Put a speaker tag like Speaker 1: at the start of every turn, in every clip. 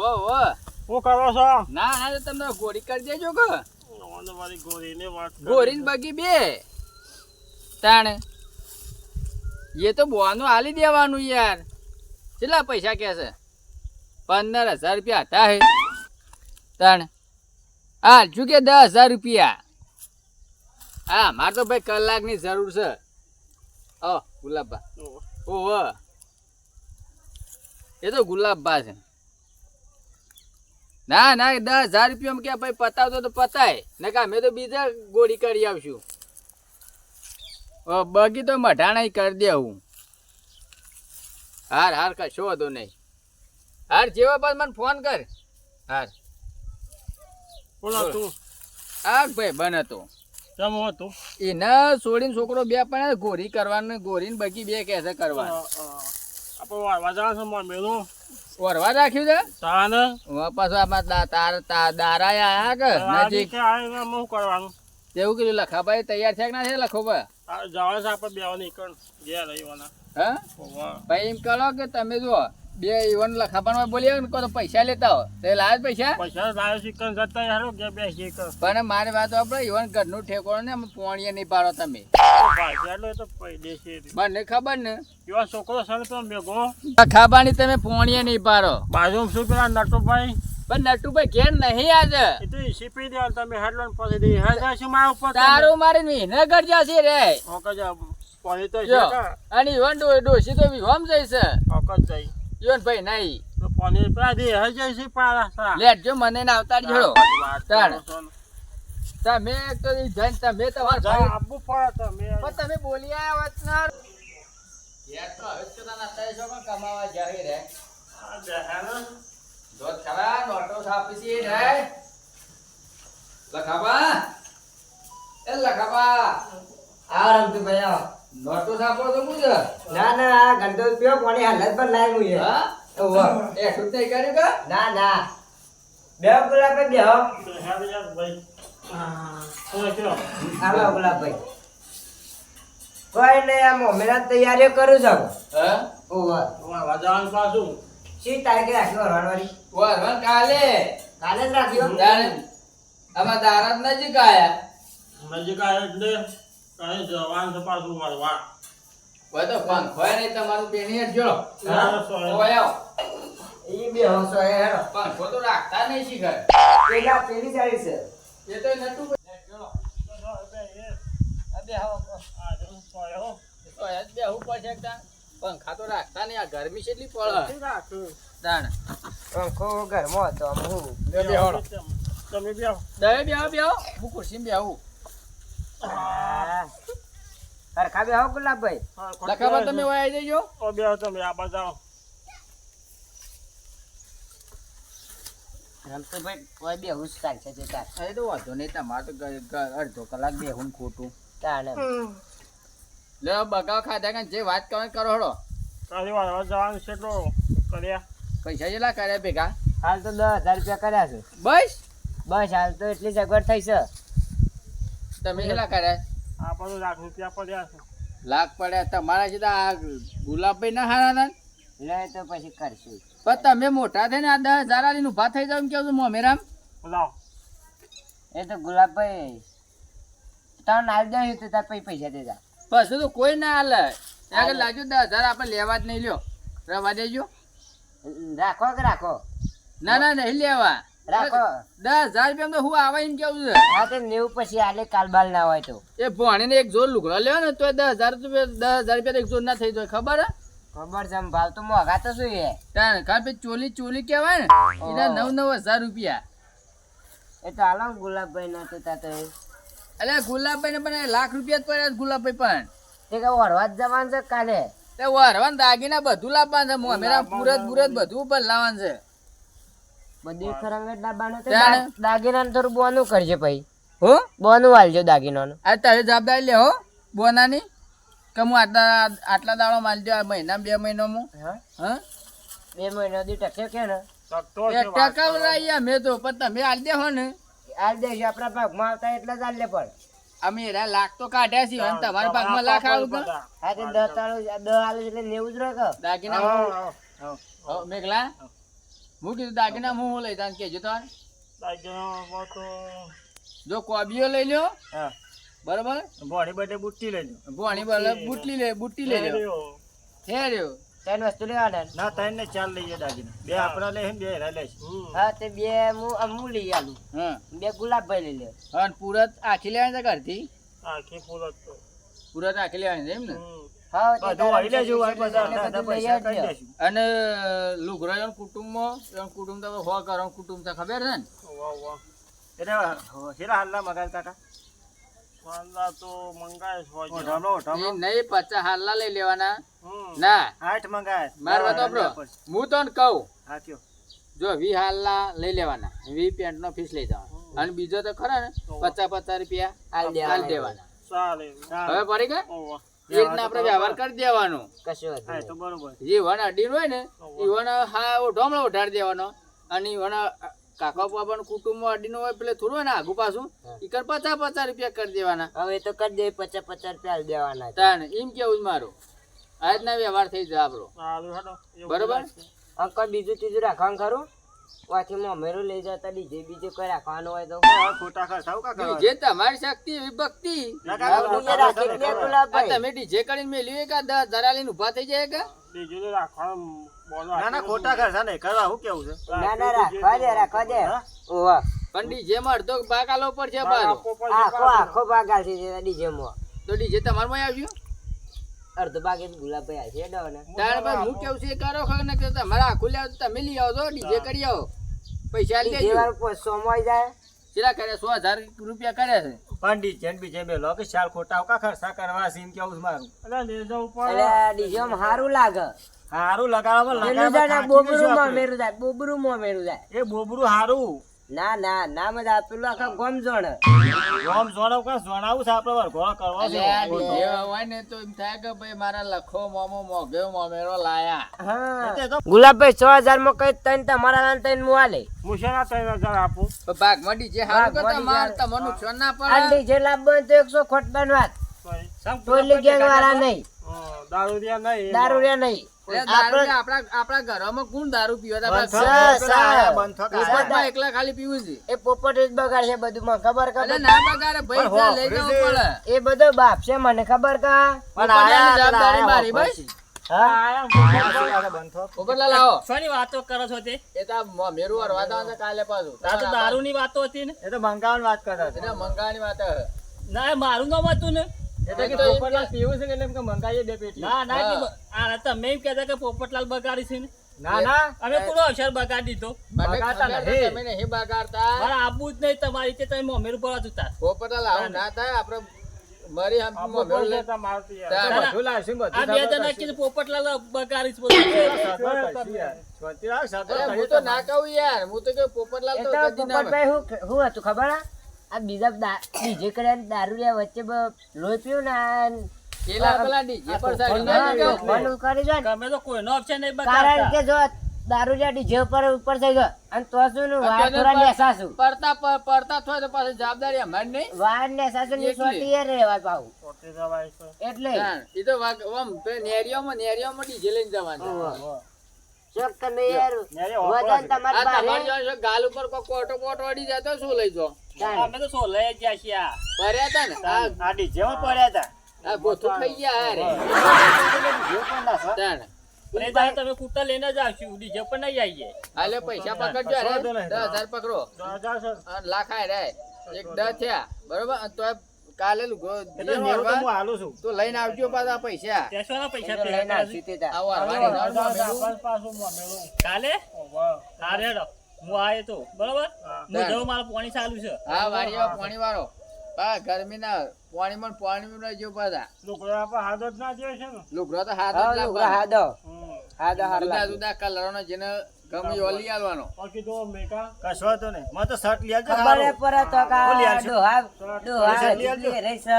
Speaker 1: ઓવો ઓવો
Speaker 2: હું કરો છો?
Speaker 1: ના ના તમને ગોળી કરી દેજો કે.
Speaker 2: ઓને મારી ગોરીની વાત કરી.
Speaker 1: ગોરીન બગી બે. તાણે. એ તો બોનું આલી દેવાનું યાર. કેટલા પૈસા કે છે? પંદર હજાર રૂપિયા હતા હે. તાણે. હા શું કે દસ હજાર રૂપિયા? હા મારે તો ભાઈ કલાકની જરૂર છે. ઓ ગુલાબા ઓહો. એ તો ગુલાબબા છે. ના ના દસ હજાર રૂપિયામાં કે ભાઈ પતાવતો તો પતાય. ને કા મેં તો બીજા ગોળી કરી આવશું. બગી તો મઢાણા કરી દેવું હાર હાર કશો હતો નહીં. હાર જેવા બાદ મને ફોન કર. હાર.
Speaker 2: બોલો તું.
Speaker 1: આ ભાઈ બન હતો.
Speaker 2: કેમ હતો
Speaker 1: એને છોડીને છોકરો બે પણ ગોરી કરવાનું ગોરીને બગી બે કરવાનું.
Speaker 2: આપણે વાળવા છે મેલું
Speaker 1: ઓરવા રાખ્યું છે?
Speaker 2: તાને?
Speaker 1: પાછો આમાં તાર દારા આયા કે? નજીક
Speaker 2: આવીને કરવાનું?
Speaker 1: તેવું કીધું લખાભાઈ તૈયાર છે કે ના છે લખોબા
Speaker 2: આ જવાનું છે આપણે બેવા નીકળ ગયા રહીવાના.
Speaker 1: હા? ભાઈ એમ કહો કે તમે જુઓ બે ઈવન લખાપણ બોલી બોલ્યા ને કો તો પૈસા લેતા હો. તે લાવે પૈસા?
Speaker 2: પૈસા લાવે સિકન જતા હારો કે બે ચિકન
Speaker 1: પણ મારી વાત આપણે ઈવન ઘરનું ઠેકોણ ને અમે પોણીએ નહીં પાડો તમે.
Speaker 2: ભાઈ તો દેશે
Speaker 1: મને ખબર ને.
Speaker 2: એવા છોકરો ને તો મેઘો
Speaker 1: લખાબાની તમે પોણીએ નહીં પાડો.
Speaker 2: બાજુ શું પેલા નટુભાઈ?
Speaker 1: પણ નટુભાઈ ઘેર નહીં આજે.
Speaker 2: એ તો સીપી દે તમે હેડલો ને પછી દે. હેડ છે મારા ઉપર
Speaker 1: તારું મારી વિનેગર જશે રે.
Speaker 2: ઓકે જા. પોણી તો છે
Speaker 1: અને ઈવન ડોશી તો વિહોમ જઈશે.
Speaker 2: ઓકે જઈ.
Speaker 1: ઈવન ભાઈ નહીં.
Speaker 2: તો પાણી પેલા દે હેડ જાય છે પારા
Speaker 1: મને ના જોડો. તાણ. તમે તો જઈને તમે તમારા ભાઈ
Speaker 2: આપવું પડે તમે.
Speaker 1: પણ તમે બોલી આવ્યા વાત ના યાર તો હવે તો તને અત્યારે શું કમાવા જાય રે.
Speaker 2: આ જહાને
Speaker 1: દોત ખરા નોટો છાપી છે રે લખાબા એ લખાબા
Speaker 3: આ રમતું ભાઈ આવો.
Speaker 1: નોટો છાપો તો શું છે
Speaker 3: ના ના આ ગંદો પીવો પાણી હાલત પર લાય હું?
Speaker 1: હા
Speaker 3: ઓહો.
Speaker 1: એ શું નહીં કર્યું કે?
Speaker 3: ના ના. બેહો ગુલાબભાઈ બેહો.
Speaker 2: હા યાર ભાઈ હા કયો
Speaker 3: આવો ગુલાબભાઈ. કોઈ નહીં આ મોમેરા તૈયારીઓ કરું છું.
Speaker 1: હા?
Speaker 3: ઓહો
Speaker 2: વાળવા જવાનું પાછું.
Speaker 3: શી તારીખે રાખ્યો હરવાણવાળી
Speaker 1: વરવન કાલે.
Speaker 3: કાલે જ રાખ્યો?
Speaker 1: આમાં દારાત નજીક આયા.
Speaker 2: નજીક આયા એટલે કઈ જવાનું છે પાછું વાળવા
Speaker 1: હોય તો પંખોય નહીં તમારું બેની જ જોડો. કોઈ આવો.
Speaker 3: ઈ બે હસો એ હેડો.
Speaker 1: પંખો તો રાખતા નહીં શીખર.
Speaker 3: પેલા પેલી સાઈડ છે.
Speaker 1: એ તો નટુ જોડો. પંખા તો રાખતા નહીં. આ ગરમી કેટલી પડે. તાણ
Speaker 3: પંખો ઘરમાં હતો હું.
Speaker 1: બે
Speaker 2: તમે બી આવો
Speaker 1: દે બેહો બેહો હું. ખુરશી બેહું.
Speaker 3: હા. હરખા બેહો ગુલાબભાઈ.
Speaker 1: લખાબા તમે ઓય આવી જજો.
Speaker 2: ઓ બે તમે આ બાજુ આવો.
Speaker 3: કોઈ બેહું જ ચાલશે તે તાર.
Speaker 1: એ તો વાંધો નહીં તમારે તો ગ- ગ- અડધો કલાક બે હું ખોટું.
Speaker 3: તાણે
Speaker 1: લે બગાવ ખાધા કે જે વાત કરવાની કરો હળો.
Speaker 2: તારી વાળવા જવાનું છે કર્યા.
Speaker 1: પૈસા જેટલા કર્યા ભેગા?
Speaker 3: હાલ તો દસ હજાર રૂપિયા કર્યા છે.
Speaker 1: બસ?
Speaker 3: બસ હાલ તો એટલી સગવડ થઈ છે.
Speaker 1: તમે કેટલા કર્યા?
Speaker 2: આ બધું લાખ રૂપિયા પડ્યા છે.
Speaker 1: લાખ પડ્યા તમારા સીધા આ ગુલાબભાઈ ના હારા ના?
Speaker 3: તો પછી કરશું.
Speaker 1: પણ તમે મોટા થઈને આ દસ હજાર આલીને ઊભા થઈ જાવ એમ કેવું છું મોમેરામ.
Speaker 2: લાવ
Speaker 3: એ તો ગુલાબભાઈ તને આવી દઉં તો તાર પછી પૈસા દેજા
Speaker 1: પછી તો કોઈ ના હાલે. આગળ લાગ્યું દસ હજાર આપણે લેવા જ નહીં લ્યો. રવા દેજો.
Speaker 3: રાખો કે રાખો?
Speaker 1: ના ના નહીં લેવા.
Speaker 3: રાખો
Speaker 1: દસ હજાર રૂપિયા તો હું આવે એમ કેવું છે?
Speaker 3: હા તો નેવું પછી આલે કાલબાલ ના હોય તો.
Speaker 1: એ ભણીને એક જોર લુગડો લેવો ને તો દસ હજાર રૂપિયા દસ હજાર રૂપિયા એક જોર ના થઈ જાય ખબર હે?
Speaker 3: ખબર છે ભાવ તો મોઘા તો શું એ
Speaker 1: તાર કારણ કે ચોલી ચોલી કહેવાય ને એના નવ નવ હજાર રૂપિયા.
Speaker 3: એ તો હાલો ગુલાબભાઈ ના તો તા તો
Speaker 1: એટલે ગુલાબભાઈ ને પણ લાખ રૂપિયા જ પડ્યા ગુલાબભાઈ પણ.
Speaker 3: તે કે વરવા જ જવાનું છે કાલે?
Speaker 1: તે વરવાન દાગીના બધું લાવવાનું છે મોમેરા પુરત પુરત બધું પણ લાવવાનું છે.
Speaker 3: બધી ખરંગત ડાબાનો તો દાગીનાનું થોડું બોનું કરજે પછી
Speaker 1: હો?
Speaker 3: બોનું વાલજો દાગીનાનું.
Speaker 1: આ તારે જવાબદારી લે હો બોનાની? કે હું આટલા આટલા દાડો માલ આ મહિના બે મહિનામાં
Speaker 3: હા?
Speaker 1: હા?
Speaker 3: બે મહિના દી ટકે કે ને?
Speaker 2: તકતો
Speaker 1: એક ટકા રહ્યા મેં તો પણ તમે આલી દે હો ને.
Speaker 3: આજ દેશ આપણા ભાગમાં આવતા એટલે જ આલે પણ.
Speaker 1: અમે એરા લાખ તો કાઢ્યા છે અને તમારા ભાગમાં લાખ આલું કે
Speaker 3: હા તે દસ તાળું દસ આલુ એટલે નેવું જ રહે કે
Speaker 1: દાગીના મેઘલા? હું કીધું દાગીના હું હું લઈ જાઉં કેજો
Speaker 2: તાર. તો
Speaker 1: જો કોબીઓ લઈ લ્યો.
Speaker 3: હા.
Speaker 1: બરોબર?
Speaker 2: ભોણી બધે બુટ્ટી લઈ લો
Speaker 1: ભોણી બટે બુટ્ટી લે બુટ્ટી લઈ લ્યો. ફેર્યો
Speaker 3: ત્રણ વસ્તુ લેવાના
Speaker 2: ના ત્રણ ને ચાર લઈએ દાગીના. બે આપણા લે બે હેરા લે
Speaker 3: હા તે બે હું અમુ હું લઈ આલું.
Speaker 1: હા.
Speaker 3: બે ગુલાબભાઈ લઈ લે
Speaker 1: અને પૂરત આખી લેવાની છે ઘરથી?
Speaker 2: આખી પૂરત
Speaker 1: પૂરત આખી લેવાની છે એમ ને? અને લુગરો એનો કુટુંબમાં એનો કુટુંબ તો હો કરો કુટુંબ તો ખબર છે ને?
Speaker 2: વાહ વાહ
Speaker 4: એટલે હેરા હાલના મગાલ કાકા
Speaker 2: વાંદા તો મંગાય છે હોય
Speaker 4: ઓઢામણો
Speaker 1: એ
Speaker 4: ઓઢામણો
Speaker 1: નહીં પચાસ હાલના લઈ લેવાના. ના.
Speaker 4: આઠ મંગાય
Speaker 1: માર વાત હું તો ને કહું.
Speaker 4: હા કયો.
Speaker 1: જો વી હાલના લઈ લેવાના. વી પેન્ટ નો ફીસ લઈ જવાનો. અને બીજો તો ખરા ને પચાસ પચાસ રૂપિયા
Speaker 3: હાલ દેવાના.
Speaker 1: હાલ દેવાના.
Speaker 2: ચાલે
Speaker 1: હવે પડી ગયા રીતના આપણે વ્યવહાર કરી દેવાનો.
Speaker 3: કશું વાંધો
Speaker 4: હા એ તો બરોબર.
Speaker 1: જે વન અડીન હોય ને એ વન હા ઢોમળો ઉઠાડી દેવાનો. અને વણ કાકા બાપાનું કુટુંબ અડીનો હોય પેલે થોડું હોય ને આગુ પાછું એ કર પચાસ પચાસ રૂપિયા કરી દેવાના.
Speaker 3: હવે તો કરી દે પચાસ પચાસ રૂપિયા દેવાના.
Speaker 1: એમ કેવું મારું? આ રીતના વ્યવહાર થઈ જાય આપણો.
Speaker 2: એવું
Speaker 1: બરોબર?
Speaker 3: અંકલ બીજું ત્રીજું રાખવાનું ખરું? વાથી મમેરું લઈ જતા ડીજે બીજું કોઈ રાખવાનું હોય તો
Speaker 4: હા, ખોટા ખર્ચાવું કાકા
Speaker 1: ડીજે તમારી શક્તિ એવી ભક્તિ
Speaker 3: જ
Speaker 1: તમે ડીજે કરીને મેલ્યું કે દસ હજાર લઈને ઊભા થઈ જાય કે?
Speaker 2: બીજું રાખવાનું
Speaker 4: ના ના ખોટા ખર્ચા નહીં કરવા શું કેવું છે?
Speaker 3: ના ના રાખવા દે રાખવા દે. ઓવા
Speaker 1: પણ ડીજે માં અડધો ભાગ આલો પડશે બારો
Speaker 2: આપવો
Speaker 3: આખો આખો ભાગ આલશે ડીજે માં
Speaker 1: તો ડીજે તમારમાં આવ્યું?
Speaker 3: અડધો ભાગ એ ગુલાબભાઈ આવશે ડો ને.
Speaker 1: ભાઈ હું કેવું છે કરો ખબર ને કે તમારે આખું લેવું તો તમે લઈ આવો તો ડીજે કરી આવો. પૈસા
Speaker 3: વાળો પોસ્ટો આવી જાય?
Speaker 1: કેટલા કરે સો હજાર રૂપિયા કરે છે.
Speaker 4: પાંડી ડીજે બી બીજે લો કે ચાલ ખોટા કા ખર્ચા કરવા છે કેવું છે મારું?
Speaker 2: એટલે લે જાવ પણ.
Speaker 3: એટલે ડીજે હારું લાગે.
Speaker 4: હારું લગાવવા
Speaker 3: લગાવવા જાય માં
Speaker 4: મેરું જાય
Speaker 3: બોબરું
Speaker 4: માં
Speaker 3: મેરું જાય બોબરું મોમેરું જાય.
Speaker 4: એ બોબરું હારું.
Speaker 3: ના ના ના મજા આપેલું આખા ગોમ જોણ
Speaker 4: ગોમ જોણ કા જોણાવું છે આપણે વરઘોડો કરવો છે?
Speaker 1: હોય ને તો એમ થાય કે ભાઈ મારા લખો મોમો મોઘ્યો મોમેરો લાયા.
Speaker 3: હા. ગુલાબભાઈ છ હજારમાં કઈ તૈન તમારા લાન તન મુ આલે.
Speaker 2: મુશેના શેના ત્રણ હજાર આપું?
Speaker 1: પણ ભાગમાં ડીજે હારું કે તમારે તમને નુકસાન ના પડે.
Speaker 3: લાવવો હોય તો એકસો ખોટ
Speaker 2: બનવાત
Speaker 3: ટોલી ગેંગ વાળા નહીં.
Speaker 2: દારૂડિયા નહીં
Speaker 3: દારૂડિયા નહીં.
Speaker 1: દારૂ ને આપણા આપણા ઘરોમાં કોણ દારૂ પીવે? એકલા ખાલી પીવું છે.
Speaker 3: એ પોપટ જ બગાડશે બધું મને ખબર
Speaker 1: એટલે ના બગાડે ભાઈ લઈ જવું પડે
Speaker 3: એ બધો બાપ છે મને ખબર કા?
Speaker 4: પણ
Speaker 1: પોપટલાલની
Speaker 4: આયા પેલા
Speaker 1: જવાબદારી મારી બસ
Speaker 3: હા?
Speaker 4: આયા શું બંધ. થો.
Speaker 1: પોપટલાલ આવો
Speaker 5: શાની વાતો કરો છો તે?
Speaker 1: એ તો મેરું હરવા કાલે પાછું.
Speaker 5: આ તો દારૂની વાતો હતી ને.
Speaker 4: એ તો મંગાવાની વાત
Speaker 1: કરતા મંગાવાની વાત
Speaker 5: ના મારું નામ હતું ને.
Speaker 4: પોપટલાલ પીવું છે કે એટલે એમ કે મંગાવીએ બે પેટી
Speaker 5: ના ના
Speaker 1: હા.
Speaker 5: કે આ તમે એમ કહેતા કે પોપટલાલ બગાડી છે ને
Speaker 4: ના ના
Speaker 5: અમે પૂરો અક્ષર બગાડી દીધો
Speaker 4: બગાડતા
Speaker 1: ખબર તમે નહીં બગાડતા
Speaker 5: મારે આપવું જ નહીં તમારી તે તમે મમેરું પડવા જતા
Speaker 1: પોપટલાલ આવું ના થાય આપણે મરી હમ
Speaker 2: આપવું
Speaker 1: મેરું
Speaker 2: પડશે યાર.
Speaker 1: તાણ.
Speaker 5: ના, ના.
Speaker 4: બધું લાવશું, બધું
Speaker 5: આ બે જણા કીધું પોપટલાલ બગાડી છે બધું.
Speaker 4: સગવડ કરશું યાર. શાંતિ રાખ, સગવડ
Speaker 1: અરે
Speaker 4: કરીએ
Speaker 1: હું તો ના કહું યાર હું તો કે પોપટલાલ તો
Speaker 3: તો
Speaker 1: કદી ના
Speaker 3: હું હું હતું ખબર? આ બીજા ડીજે કર્યા દારૂડિયા વચ્ચે લોહી પીવું ને કેલા
Speaker 1: પેલા ડીજે પર
Speaker 3: ફોન કરી દો
Speaker 5: તમે તો કોઈનો ઓપ્શન નહીં
Speaker 3: કારણ કે જો દારૂડિયા ડીજે ઉપર ઉપર થઈ ગયો. અને તો શું નું વાર થોડા નેસાશું.
Speaker 1: પડતા પડતા થોય તો પાછી જવાબદારી અમારી નહીં.
Speaker 3: વાર નેસાશું ની છોટી એ રહેવા
Speaker 2: છે.
Speaker 3: એટલે.
Speaker 1: ઈ તો પે નેરિયોમાં નેરિયોમાં ડીજે લઈને જવાનું.
Speaker 3: ચોક તમે યાર. વજન
Speaker 1: આ
Speaker 3: તમારી
Speaker 1: ગાલ ઉપર કોઈ કોટો બોટો અડી જાય તો શું લઈ જો
Speaker 3: તાણ.
Speaker 5: અમે તો સોલે ગયા છીએ આ.
Speaker 1: ભર્યા ને? આ
Speaker 4: આ ડીજે માં પડ્યા હતા
Speaker 1: આ ગોથું ખાઈ ગયા હારે.
Speaker 4: ડીજે પણ ના. સર.
Speaker 1: તાણ.
Speaker 5: પણ તમે કૂતા લઈને જ આવશું ડીજે પર નહીં આવીએ.
Speaker 1: હાલે પૈસા પકડજો હારે. દસ હજાર પકડો.
Speaker 2: દસ હજાર છે.
Speaker 1: અને લાખ આય રે એક દસ થયા. બરોબર? અને કાલે લુગો
Speaker 4: તો નેવું તો હું હાલું છું.
Speaker 1: તો લઈને આવજો પાછા પૈસા.
Speaker 5: પૈસા
Speaker 3: લઈને.
Speaker 5: કાલે. હા આયો તો બરોબર? હું. જઉં મારું પાણી ચાલુ છે.
Speaker 1: હા વાડીઓ પાણી વાળો. હા ગરમીના પાણીમાં પાણી જો પાછા
Speaker 2: લુગડો આપણે હાથ જ ના દે છે ને.
Speaker 1: લુગડો તો હાથ જ
Speaker 3: લુગડા
Speaker 1: લાવવાનો.
Speaker 3: હાદો. હાદો
Speaker 1: જુદા જુદા કલરોનો જેને ગમે એવો લઈ
Speaker 2: બાકી તો મેકા.
Speaker 4: કશો વાંધો નહીં. મને તો શર્ટ લઈ આવજો
Speaker 3: ખબર એ તો કે ડોહા
Speaker 4: પૈસા લઈ આવજો.
Speaker 3: જેટલી રહી છે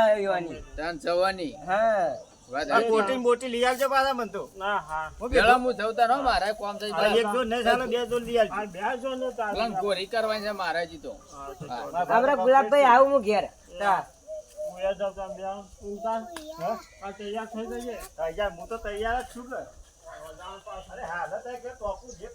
Speaker 1: જવાની.
Speaker 3: હા.
Speaker 4: આ કોટી ને લઈ આવજો પાછા મને તો.
Speaker 2: ના હા.
Speaker 4: હું
Speaker 1: પેલા હું જવતા નો મારે કોમ થઈ જાય
Speaker 4: એક જો નહીં ચાલે બે જો લઈ આવજો.
Speaker 2: બે જો ને તાર
Speaker 1: પેલા ગોરી કરવાની છે મારે જી તો.
Speaker 2: હા, તો
Speaker 1: હા.
Speaker 3: આપણે ગુલાબભાઈ આવું હું ઘેર. હા.
Speaker 2: હું એ બે આમ
Speaker 4: હા?
Speaker 2: આ તૈયાર થઈ જઈએ
Speaker 4: તૈયાર? હું તો તૈયાર જ છું ને. અરે હાલત કે ટોપું જે